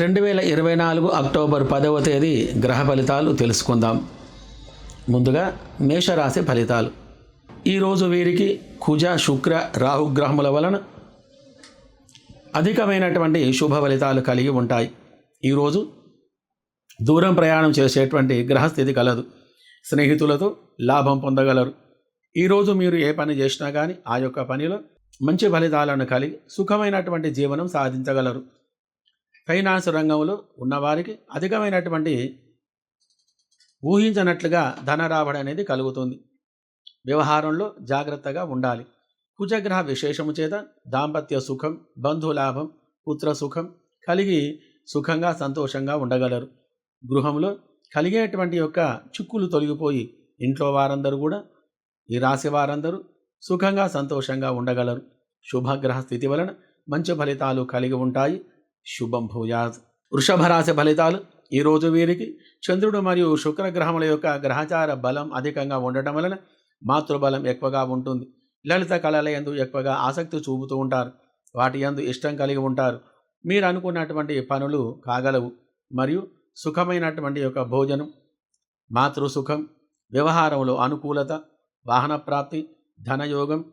రెండు వేల ఇరవై నాలుగు అక్టోబర్ పదవ తేదీ గ్రహ ఫలితాలు తెలుసుకుందాం. ముందుగా మేషరాశి ఫలితాలు. ఈరోజు వీరికి కుజ శుక్ర రాహుగ్రహముల వలన అధికమైనటువంటి శుభ ఫలితాలు కలిగి ఉంటాయి. ఈరోజు దూరం ప్రయాణం చేసేటువంటి గ్రహస్థితి కలదు. స్నేహితులతో లాభం పొందగలరు. ఈరోజు మీరు ఏ పని చేసినా కానీ ఆ యొక్క పనిలో మంచి ఫలితాలను కలిగి సుఖమైనటువంటి జీవనం సాధించగలరు. ఫైనాన్స్ రంగంలో ఉన్నవారికి అధికమైనటువంటి ఊహించనట్లుగా ధన రాబడి అనేది కలుగుతుంది. వ్యవహారంలో జాగ్రత్తగా ఉండాలి. కుజగ్రహ విశేషము చేత దాంపత్య సుఖం బంధులాభం పుత్ర సుఖం కలిగి సుఖంగా సంతోషంగా ఉండగలరు. గృహంలో కలిగేటువంటి యొక్క చిక్కులు తొలగిపోయి ఇంట్లో వారందరూ కూడా ఈ రాశి వారందరూ సుఖంగా సంతోషంగా ఉండగలరు. శుభగ్రహ స్థితి వలన మంచి ఫలితాలు కలిగి ఉంటాయి. శుభం భూయాత్. వృషభ రాశి ఫలితాలు ఈరోజు వీరికి చంద్రుడు మరియు శుక్రగ్రహముల యొక్క గ్రహచార బలం అధికంగా ఉండటం వలన మాతృబలం ఎక్కువగా ఉంటుంది. లలిత కళల యందు ఎక్కువగా ఆసక్తి చూపుతూ ఉంటారు. వాటి యందు ఇష్టం కలిగి ఉంటారు. మీరు అనుకున్నటువంటి పనులు కాగలవు. మరియు సుఖమైనటువంటి యొక్క భోజనం మాతృసుఖం వ్యవహారంలో అనుకూలత వాహన ప్రాప్తి ధనయోగం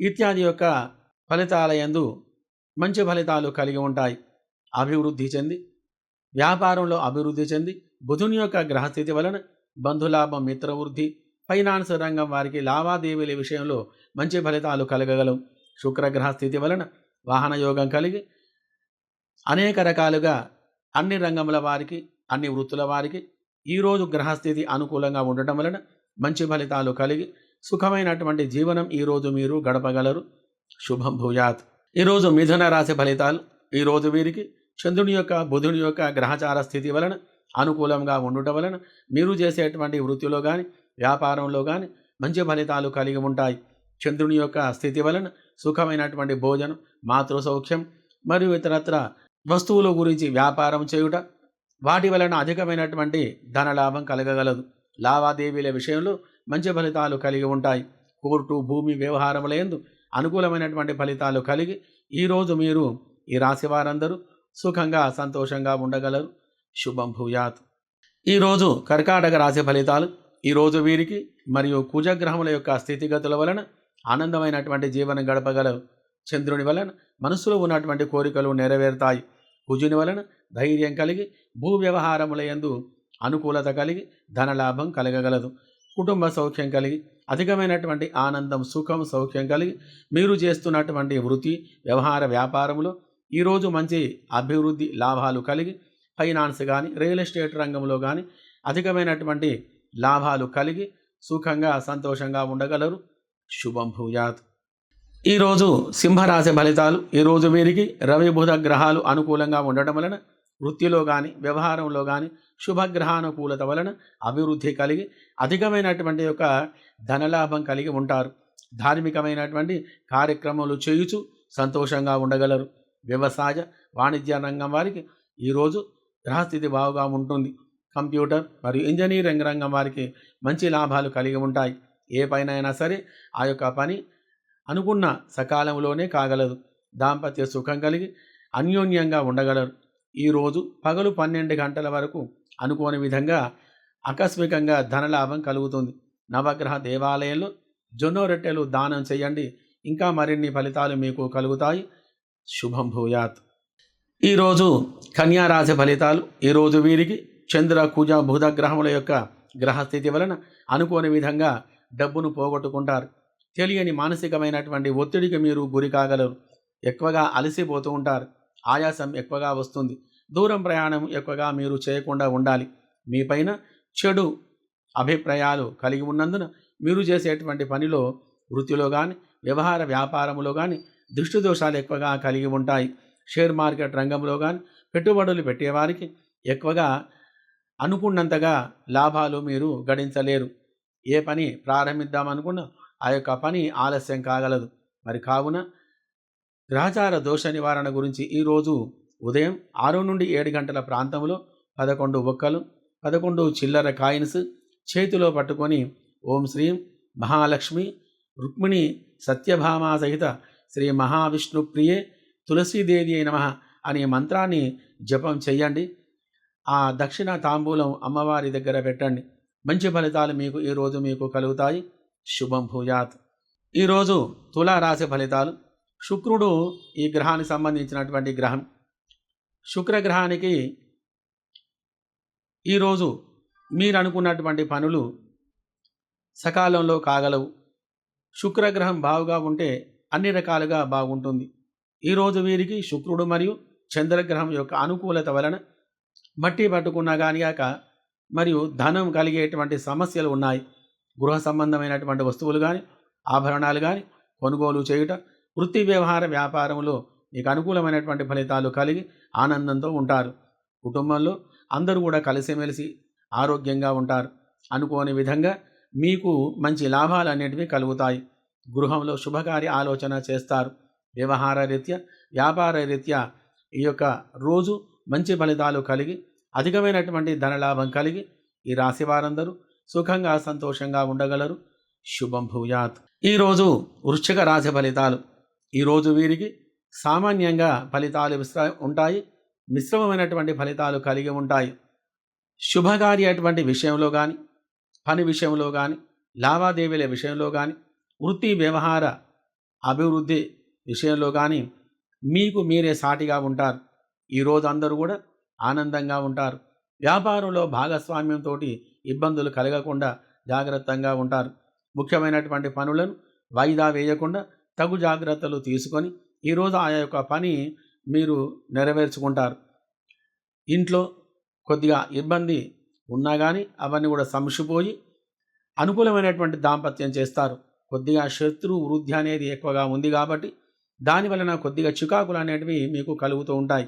ఇత్యాది యొక్క ఫలితాలయందు మంచి ఫలితాలు కలిగి ఉంటాయి. అభివృద్ధి చెంది వ్యాపారంలో అభివృద్ధి చెంది బుధుని యొక్క గ్రహస్థితి వలన బంధులాభం మిత్రవృద్ధి ఫైనాన్స్ రంగం వారికి లావాదేవీల విషయంలో మంచి ఫలితాలు కలగగలవు శుక్రగ్రహ స్థితి వలన వాహన యోగం కలిగి అనేక రకాలుగా అన్ని రంగముల వారికి అన్ని వృత్తుల వారికి ఈరోజు గ్రహస్థితి అనుకూలంగా ఉండటం వలన మంచి ఫలితాలు కలిగి సుఖమైనటువంటి జీవనం ఈరోజు మీరు గడపగలరు. శుభం భూయాత్. ఈరోజు మిథున రాశి ఫలితాలు ఈరోజు వీరికి చంద్రుని యొక్క బుధుని యొక్క గ్రహచార స్థితి వలన అనుకూలంగా ఉండటం వలన మీరు చేసేటువంటి వృత్తిలో కానీ వ్యాపారంలో కానీ మంచి ఫలితాలు కలిగి ఉంటాయి. చంద్రుని యొక్క స్థితి వలన సుఖమైనటువంటి భోజనం మాతృ సౌఖ్యం మరియు ఇతరత్ర వస్తువుల గురించి వ్యాపారం చేయుట వాటి వలన అధికమైనటువంటి ధనలాభం కలగగలదు. లావాదేవీల విషయంలో మంచి ఫలితాలు కలిగి ఉంటాయి. కోర్టు భూమి వ్యవహారములందు అనుకూలమైనటువంటి ఫలితాలు కలిగి ఈరోజు మీరు ఈ రాశి వారందరూ సుఖంగా సంతోషంగా ఉండగలరు. శుభం భూయాత్. ఈరోజు కర్కాటక రాశి ఫలితాలు ఈరోజు వీరికి మరియు కుజగ్రహముల యొక్క స్థితిగతుల వలన ఆనందమైనటువంటి జీవనం గడపగలరు. చంద్రుని వలన మనసులో ఉన్నటువంటి కోరికలు నెరవేరుతాయి. కుజుని వలన ధైర్యం కలిగి భూ వ్యవహారముల యందు అనుకూలత కలిగి ధనలాభం కలగగలదు. కుటుంబ సౌఖ్యం కలిగి అధికమైనటువంటి ఆనందం సుఖం సౌఖ్యం కలిగి మీరు చేస్తున్నటువంటి వృత్తి వ్యవహార వ్యాపారంలో ఈరోజు మంచి అభివృద్ధి లాభాలు కలిగి ఫైనాన్స్ కానీ రియల్ ఎస్టేట్ రంగంలో కానీ అధికమైనటువంటి లాభాలు కలిగి సుఖంగా సంతోషంగా ఉండగలరు. శుభం భూయాత్. ఈరోజు సింహరాశి ఫలితాలు ఈరోజు వీరికి రవి బుధ గ్రహాలు అనుకూలంగా ఉండటం వలన వృత్తిలో కానీ వ్యవహారంలో కానీ శుభగ్రహానుకూలత వలన అభివృద్ధి కలిగి అధికమైనటువంటి యొక్క ధనలాభం కలిగి ఉంటారు. ధార్మికమైనటువంటి కార్యక్రమాలు చేయుచు సంతోషంగా ఉండగలరు. వ్యవసాయ వాణిజ్య రంగం వారికి ఈరోజు గ్రహస్థితి బాగుగా ఉంటుంది. కంప్యూటర్ మరియు ఇంజనీరింగ్ రంగం వారికి మంచి లాభాలు కలిగి ఉంటాయి. ఏ పైన అయినా సరే ఆ యొక్క పని అనుకున్న సకాలంలోనే కాగలదు. దాంపత్య సుఖం కలిగి అన్యోన్యంగా ఉండగలరు. ఈరోజు పగలు పన్నెండు గంటల వరకు అనుకోని విధంగా ఆకస్మికంగా ధనలాభం కలుగుతుంది. నవగ్రహ దేవాలయంలో జొన్నో రొట్టెలు దానం చేయండి. ఇంకా మరిన్ని ఫలితాలు మీకు కలుగుతాయి. శుభం భూయాత్. ఈరోజు కన్యారాశి ఫలితాలు ఈరోజు వీరికి చంద్ర కుజ బుధ గ్రహముల యొక్క గ్రహస్థితి వలన అనుకోని విధంగా డబ్బును పోగొట్టుకుంటారు. తెలియని మానసికమైనటువంటి ఒత్తిడికి మీరు గురి కాగలరు. ఎక్కువగా అలసిపోతూ ఉంటారు. ఆయాసం ఎక్కువగా వస్తుంది. దూరం ప్రయాణం ఎక్కువగా మీరు చేయకుండా ఉండాలి. మీపైన చెడు అభిప్రాయాలు కలిగి ఉన్నందున మీరు చేసేటువంటి పనిలో వృత్తిలో కానీ వ్యవహార వ్యాపారంలో కానీ దృష్టి దోషాలు ఎక్కువగా కలిగి ఉంటాయి. షేర్ మార్కెట్ రంగంలో కానీ పెట్టుబడులు పెట్టేవారికి ఎక్కువగా అనుకున్నంతగా లాభాలు మీరు గడించలేరు. ఏ పని ప్రారంభిద్దామనుకున్నా ఆ యొక్క పని ఆలస్యం కాగలదు. మరి కావున గ్రహచార దోష నివారణ గురించి ఈరోజు ఉదయం ఆరు నుండి ఏడు గంటల ప్రాంతంలో పదకొండు ఒక్కలు పదకొండు చిల్లర కాయిన్స్ చేతిలో పట్టుకొని ఓం శ్రీం మహాలక్ష్మి రుక్మిణి సత్యభామ సహిత శ్రీ మహావిష్ణు ప్రియే తులసీదేవి నమ అనే మంత్రాన్ని జపం చేయండి ఆ దక్షిణ తాంబూలం అమ్మవారి దగ్గర పెట్టండి. మంచి ఫలితాలు మీకు ఈరోజు మీకు కలుగుతాయి. శుభం భూయాత్. ఈరోజు తులారాశి ఫలితాలు. శుక్రుడు ఈ గ్రహానికి సంబంధించినటువంటి గ్రహం. శుక్రగ్రహానికి ఈరోజు మీరు అనుకున్నటువంటి పనులు సకాలంలో కాగలవు. శుక్రగ్రహం బావుగా ఉంటే అన్ని రకాలుగా బాగుంటుంది. ఈరోజు వీరికి శుక్రుడు మరియు చంద్రగ్రహం యొక్క అనుకూలత వలన మట్టి పట్టుకున్నా కానిగాక మరియు ధనం కలిగేటువంటి సమస్యలు ఉన్నాయి. గృహ సంబంధమైనటువంటి వస్తువులు కానీ ఆభరణాలు కానీ కొనుగోలు చేయుట వృత్తి వ్యవహార వ్యాపారంలో మీకు అనుకూలమైనటువంటి ఫలితాలు కలిగి ఆనందంతో ఉంటారు. కుటుంబంలో అందరూ కూడా కలిసిమెలిసి ఆరోగ్యంగా ఉంటారు. అనుకోని విధంగా మీకు మంచి లాభాలు అనేటివి కలుగుతాయి. గృహంలో శుభకార్య ఆలోచన చేస్తారు. వ్యవహార రీత్యా వ్యాపార రీత్యా ఈ యొక్క రోజు మంచి ఫలితాలు కలిగి అధికమైనటువంటి ధనలాభం కలిగి ఈ రాశి వారందరూ సుఖంగా సంతోషంగా ఉండగలరు. శుభం భూయాత్. ఈరోజు వృశ్చిక రాశి ఫలితాలు. ఈరోజు వీరికి సామాన్యంగా ఫలితాలు మిశ్ర ఉంటాయి. మిశ్రమమైనటువంటి ఫలితాలు కలిగి ఉంటాయి. శుభకార్య అటువంటి విషయంలో కానీ పని విషయంలో కానీ లావాదేవీల విషయంలో కానీ వృత్తి వ్యవహార అభివృద్ధి విషయంలో కానీ మీకు మీరే సాటిగా ఉంటారు. ఈరోజు అందరూ కూడా ఆనందంగా ఉంటారు. వ్యాపారంలో భాగస్వామ్యంతో ఇబ్బందులు కలగకుండా జాగ్రత్తగా ఉంటారు. ముఖ్యమైనటువంటి పనులను వాయిదా వేయకుండా తగు జాగ్రత్తలు తీసుకొని ఈరోజు ఆ యొక్క పని మీరు నెరవేర్చుకుంటారు. ఇంట్లో కొద్దిగా ఇబ్బంది ఉన్నా కానీ అవన్నీ కూడా సంసిపోయి అనుకూలమైనటువంటి దాంపత్యం చేస్తారు. కొద్దిగా శత్రు వృద్ధి అనేది ఎక్కువగా ఉంది కాబట్టి దాని వలన కొద్దిగా చికాకులు అనేటివి మీకు కలుగుతూ ఉంటాయి.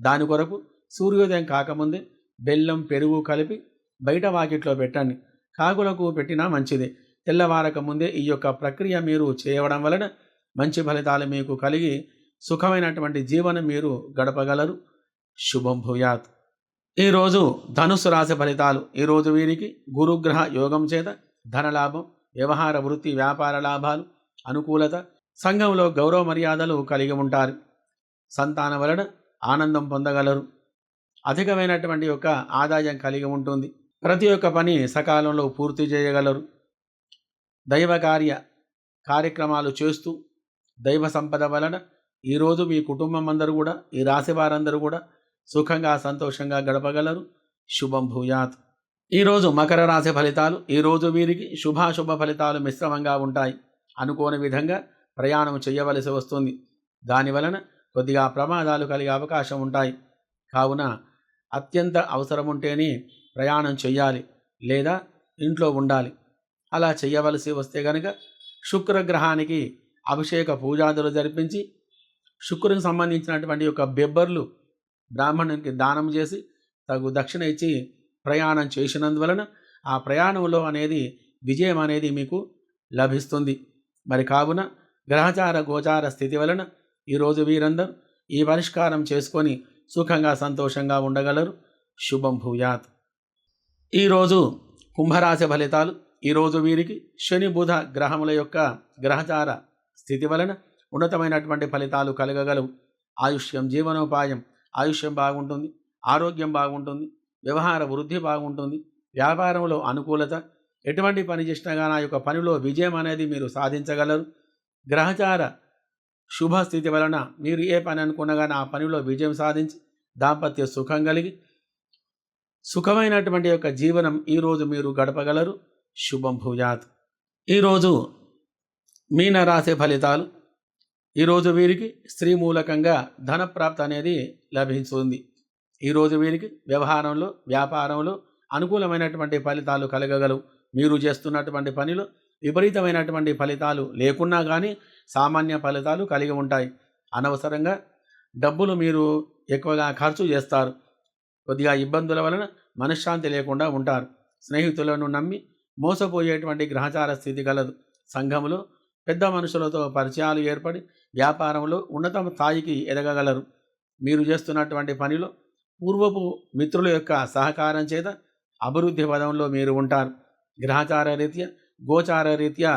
దాని కొరకు సూర్యోదయం కాకముందే బెల్లం పెరుగు కలిపి బయట వాకిట్లో పెట్టండి. కాకులకు పెట్టినా మంచిదే. తెల్లవారక ముందే ఈ యొక్క ప్రక్రియ మీరు చేయడం వలన మంచి ఫలితాలు మీకు కలిగి సుఖమైనటువంటి జీవనం మీరు గడపగలరు. శుభం భూయాత్. ఈరోజు ధనుసు రాశి ఫలితాలు. ఈరోజు వీరికి గురుగ్రహ యోగం చేత ధనలాభం వ్యవహార వృత్తి వ్యాపార లాభాలు అనుకూలత సంఘంలో గౌరవ మర్యాదలు కలిగి ఉంటారు. సంతానం వలన ఆనందం పొందగలరు. అధికమైనటువంటి యొక్క ఆదాయం కలిగి ఉంటుంది. ప్రతి ఒక్క పని సకాలంలో పూర్తి చేయగలరు. దైవ కార్య కార్యక్రమాలు చేస్తూ దైవ సంపద వలన ఈరోజు మీ కుటుంబం అందరూ కూడా ఈ రాశి వారందరూ కూడా సుఖంగా సంతోషంగా గడపగలరు. శుభం భూయాత్. ఈరోజు మకర రాశి ఫలితాలు ఈరోజు వీరికి శుభాశుభ ఫలితాలు మిశ్రమంగా ఉంటాయి. అనుకోని విధంగా ప్రయాణం చేయవలసి వస్తుంది. దాని వలన కొద్దిగా ప్రమాదాలు కలిగే అవకాశం ఉంటాయి. కావున అత్యంత అవసరం ఉంటేనే ప్రయాణం చేయాలి లేదా ఇంట్లో ఉండాలి. అలా చేయవలసి వస్తే కనుక శుక్రగ్రహానికి అభిషేక పూజాదులు జరిపించి శుక్రునికి సంబంధించినటువంటి యొక్క బెబ్బర్లు బ్రాహ్మణునికి దానం చేసి తగు దక్షిణ ఇచ్చి ప్రయాణం చేసినందువలన ఆ ప్రయాణంలో అనేది విజయం అనేది మీకు లభిస్తుంది. మరి కావున గ్రహచార గోచార స్థితి వలన ఈరోజు వీరందరూ ఈ పరిష్కారం చేసుకొని సుఖంగా సంతోషంగా ఉండగలరు. శుభం భూయాత్. ఈరోజు కుంభరాశి ఫలితాలు ఈరోజు వీరికి శని బుధ గ్రహముల యొక్క గ్రహచార స్థితి వలన ఉన్నతమైనటువంటి ఫలితాలు కలగగలవు. ఆయుష్యం జీవనోపాయం ఆయుష్యం బాగుంటుంది ఆరోగ్యం బాగుంటుంది వ్యవహార వృద్ధి బాగుంటుంది. వ్యాపారంలో అనుకూలత ఎటువంటి పని చేసినా కానీ ఆ యొక్క పనిలో విజయం అనేది మీరు సాధించగలరు. గ్రహచార శుభస్థితి వలన మీరు ఏ పని అనుకున్నగా ఆ పనిలో విజయం సాధించి దాంపత్య సుఖం కలిగి సుఖమైనటువంటి యొక్క జీవనం ఈరోజు మీరు గడపగలరు. శుభం భూజాత్ ఈరోజు రాసే ఫలితాలు. ఈరోజు వీరికి స్త్రీ మూలకంగా ధనప్రాప్తి అనేది లభించుంది. ఈరోజు వీరికి వ్యవహారంలో వ్యాపారంలో అనుకూలమైనటువంటి ఫలితాలు కలగగలవు. మీరు చేస్తున్నటువంటి పనిలో విపరీతమైనటువంటి ఫలితాలు లేకున్నా కానీ సామాన్య ఫలితాలు కలిగి ఉంటాయి. అనవసరంగా డబ్బులు మీరు ఎక్కువగా ఖర్చు చేస్తారు. కొద్దిగా ఇబ్బందుల వలన మనశ్శాంతి లేకుండా ఉంటారు. స్నేహితులను నమ్మి మోసపోయేటువంటి గ్రహచార స్థితి కలదు. సంఘంలో పెద్ద మనుషులతో పరిచయాలు ఏర్పడి వ్యాపారంలో ఉన్నత స్థాయికి ఎదగగలరు. మీరు చేస్తున్నటువంటి పనిలో పూర్వపు మిత్రుల యొక్క సహకారం చేత అభివృద్ధి పదంలో మీరు ఉంటారు. గ్రహచార రీత్యా గోచార రీత్యా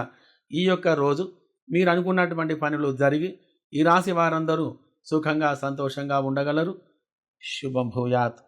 ఈ యొక్క రోజు మీరు అనుకున్నటువంటి పనులు జరిగి ఈ రాశి వారందరూ సుఖంగా సంతోషంగా ఉండగలరు. శుభం భూయాత్.